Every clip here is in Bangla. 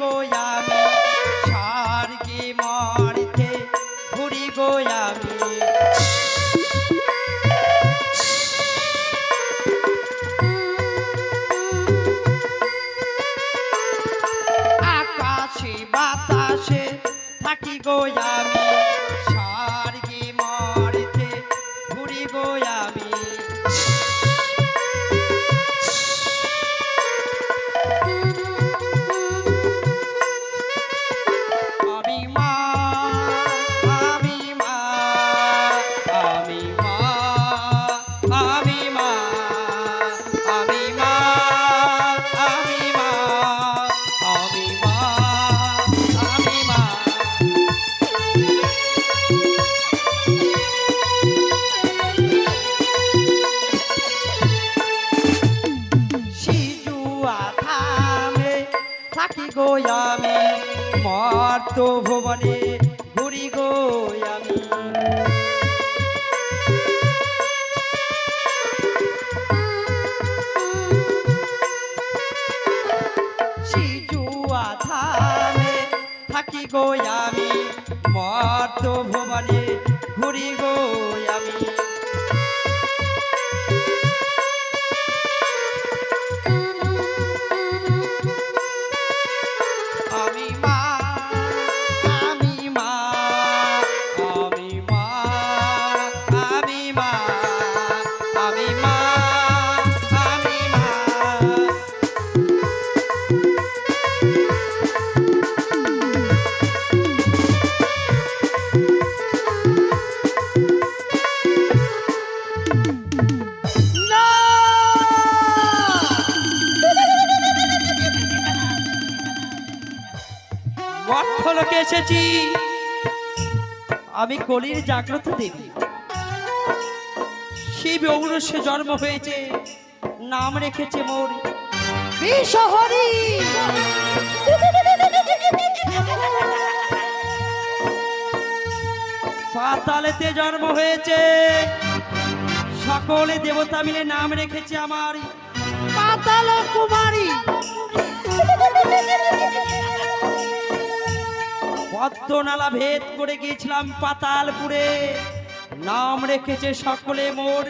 么呀 মর্ত ভুবনে ঘুরি গো আমি। থাকি গো আমি ঘুরি গো আমি কলির জাগ্রত দেবী। শিব ঔরসে জন্ম হয়েছে নাম রেখেছে মোর। বিষহরি পাতালেতে জন্ম হয়েছে সকলে দেবতা মিলে নাম রেখেছে আমার। পাতাল কুমারী! পদ্মনালা ভেদ করে গিয়েছিলাম পাতালপুরে। নাম রেখেছে সকলে মোর।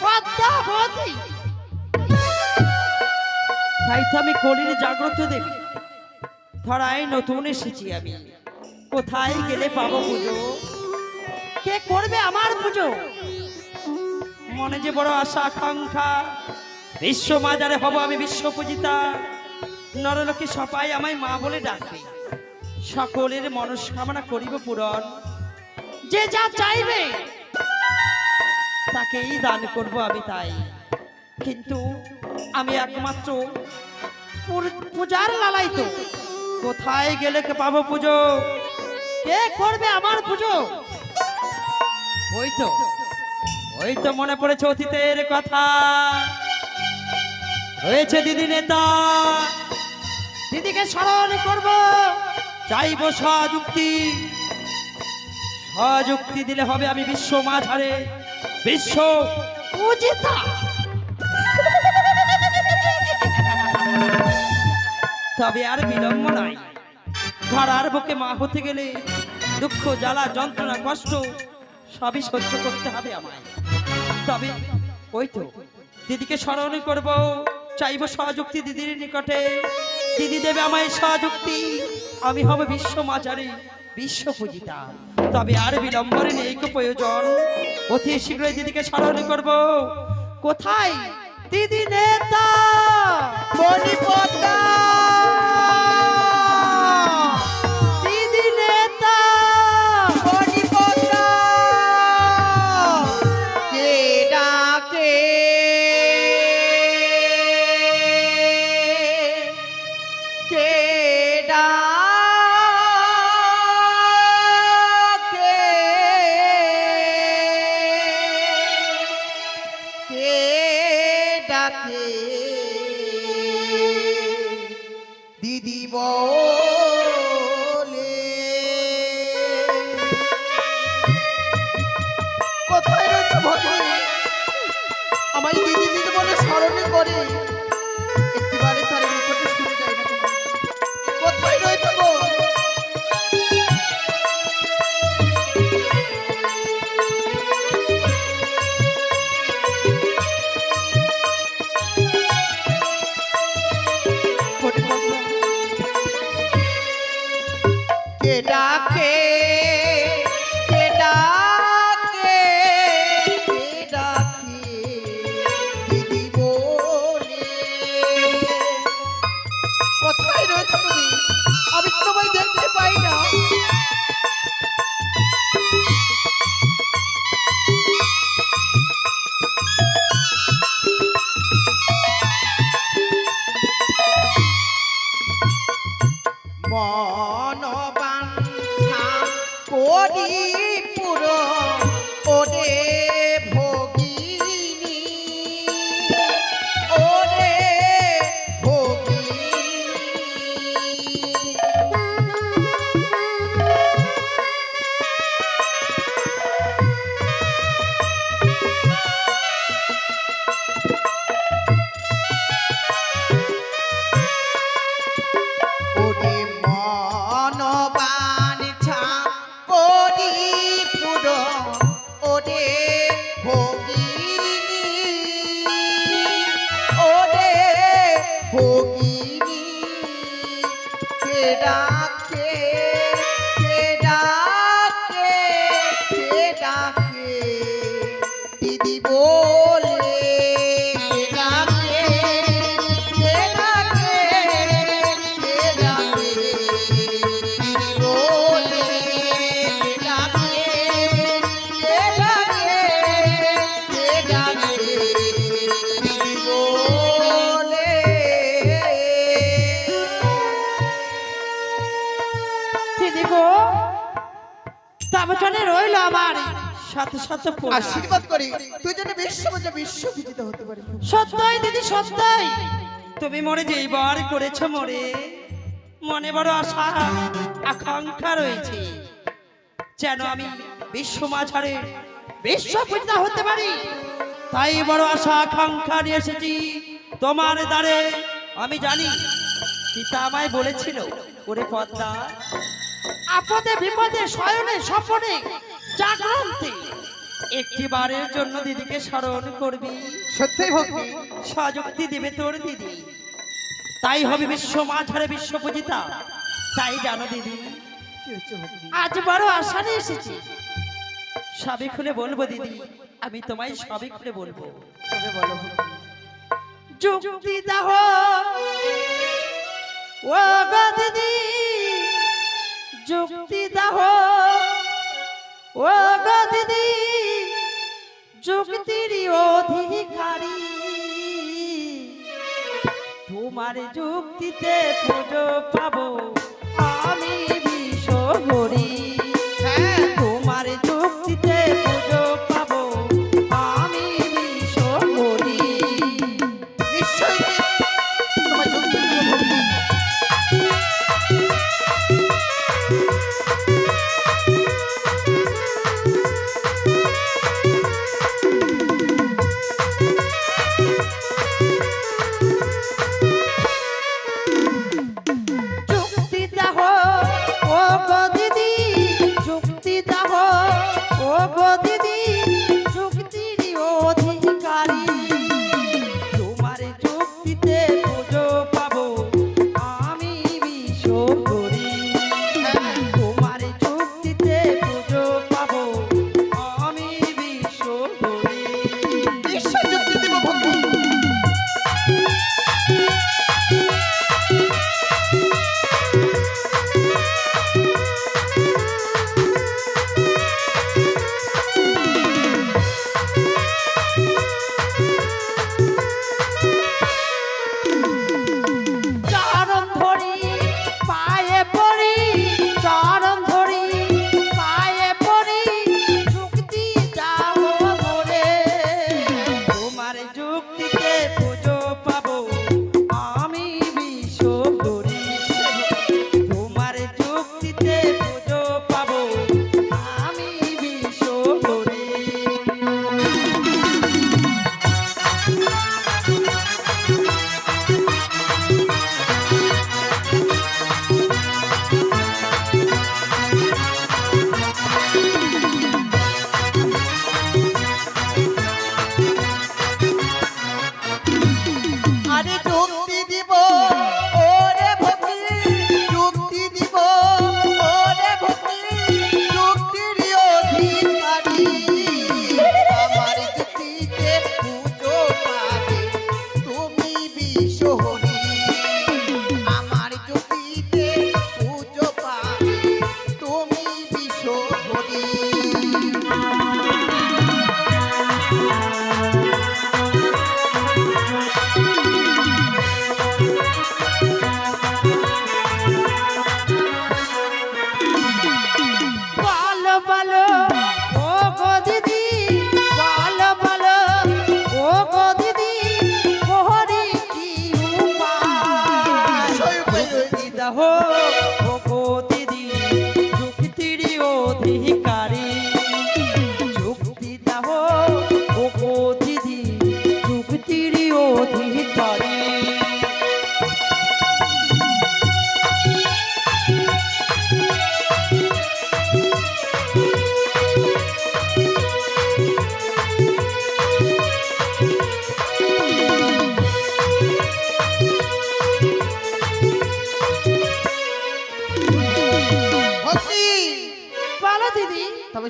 পদ্মাবতী তাই তো আমি কলির জাগ্রত দেবী। ধরায় নতুন এসেছি আমি। কোথায় গেলে পাবো পুজো? কে করবে আমার পুজো? মনে যে বড় আশা আকাঙ্ক্ষা। বিশ্ব মাজারে হব আমি বিশ্ব পূজিতা। নরলোকে সবাই আমায় মা বলে ডাকবে। সকলের মনস্কামনা করিব পূরণ। যে যা চাইবে তাকেই দান করব আমি তাই। কিন্তু আমি একমাত্র পূজার লালাই তো। কোথায় গেলে পাবো পুজো? কে করবে আমার পুজো? ওই তো ওই তো মনে পড়েছে অতীতের কথা। হয়েছে দিদি নেতা। দিদিকে স্মরণ করব। চাইব সযুক্তি সযুক্তি দিলে হবে আমি বিশ্ব মাঝারে। বিশ্ব পূজিতা তবে আর বিলম্ব নাই। ধরার বুকে মা হতে গেলে দুঃখ, জ্বালা, যন্ত্রণা, কষ্ট সবই সহ্য করতে হবে আমায়। তবে ওই তো, দিদিকে স্মরণ করব। চাইব সহযুক্তি দিদির নিকটে। দিদি দেবে আমায় সহযুক্তি আমি হব বিশ্ব মাঝারি, বিশ্ব পূজিতা। তবে আর বিলম্বরে নেই প্রয়োজন। অতি শীঘ্রই দিদিকে স্মরণ করব। কোথায়? দিদি নেতা! মণিপদ্মা! আমায় দিদি দিদি বলে স্মরণে করে। করি আমার। সাথে সাথে আশীর্বাদ করি। তুই যেন বিশ্ব বিশ্ব বিজিত হতে পারিস। সত্যই দিদি সত্যই। তুমি মরে যেইবার করেছ মরে। মনে বড় আশা আকাঙ্ক্ষা রয়েছে। যেন আমি বিশ্ব মাঝারে বিশ্ব পূজা হতে পারি। তাই বড় আশা আকাঙ্ক্ষা নিয়ে এসেছি তোমার দ্বারে। আমি জানি পিতা আমায় বলেছিল ওরে পদ্মা আপদে বিপদে শয়নে স্বপনে জাগ্রন্তে একটি বারের জন্য দিদিকে স্মরণ করবি। সত্যি ভক্তি স্বযুক্তি দিবে তোর দিদি। তাই হবে বিশ্ব মাঝারে বিশ্ব পূজিতা। তাই জানো দিদি আজ বড় আশা নিয়ে এসেছি। সবই খুলে বলব দিদি আমি তোমায় সবই খুলে বলব। তবে বলো। যুক্তি দাহ। ও দিদি যুক্তি দাহ। ও গো দিদি যুক্তির অধিকারী। তোমার যুক্তিতে পুজো পাবো আমি বিষ করি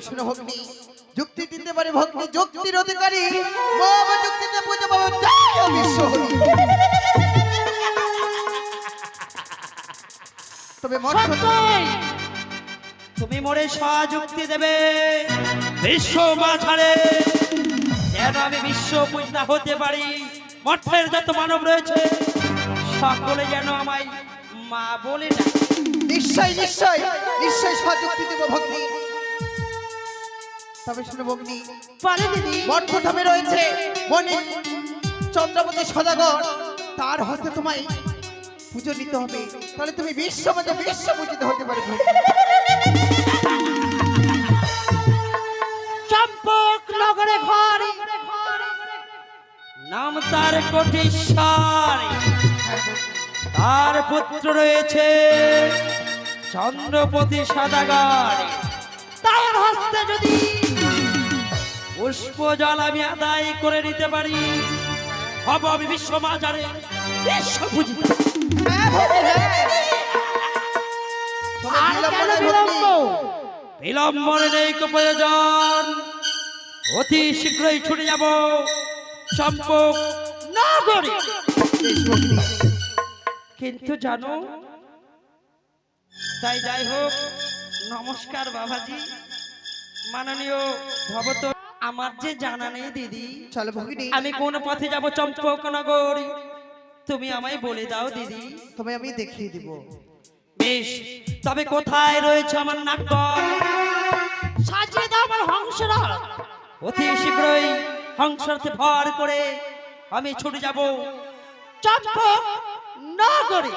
শুনো ভগ্নি যুক্তি দিতে পারে ভক্তি যুক্তির অধিকারী। মম যুক্তিতে পুজো পাবো। জয় বিশ্ব তবে তুমি মোরে সযুক্তি দেবে। বিশ্ব মাঝারে যেন আমি বিশ্ব পূজনা হতে পারি। মঠের যত মানব রয়েছে সকলে যেন আমায় মা বলে ডাকে। নিশ্চয় নিশ্চয়। নিশ্চয় সযুক্তি দেব ভগ্নি তবে শুনো পারে দিদি। মঠধামে রয়েছে মনে চন্দ্রপতি সদাগর। তার হাতে তোমায় পুজো নিতে হবে। তাহলে তুমি বিশ্ব মাঝে বিশ্ব পূজিত হতে পারে ভগ্নি। চম্পক নগরে ঘর। নাম তার কোটিশ্বর। তার পুত্র রয়েছে চন্দ্রপতি সদাগর। তার হস্তে যদি পুষ্প জল আমি আদায় করে নিতে পারি। হব আমি বিশ্ব মাজারে বিশ্ব ভগ্নি। বিলম্বনে নেই প্রয়োজন। অতি শীঘ্রই ছুটে যাব চম্পক নগরে। কিন্তু জানো তাই যাই হোক নমস্কার বাবাজি। মাননীয় ভবত আমার যে জানা নেই দিদি চলো ভগিনী। আমি কোন পথে যাব চম্পক নগর? তুমি আমায় বলে দাও দিদি। তোমায় আমি দেখিয়ে দিব। বেশ তবে কোথায় রয়েছে আমার নাকল সাজিয়ে দাও আমার হংসরা অতি শীঘ্রই হংসরতে ভর করে আমি ছুটে যাব চম্পক নগরে।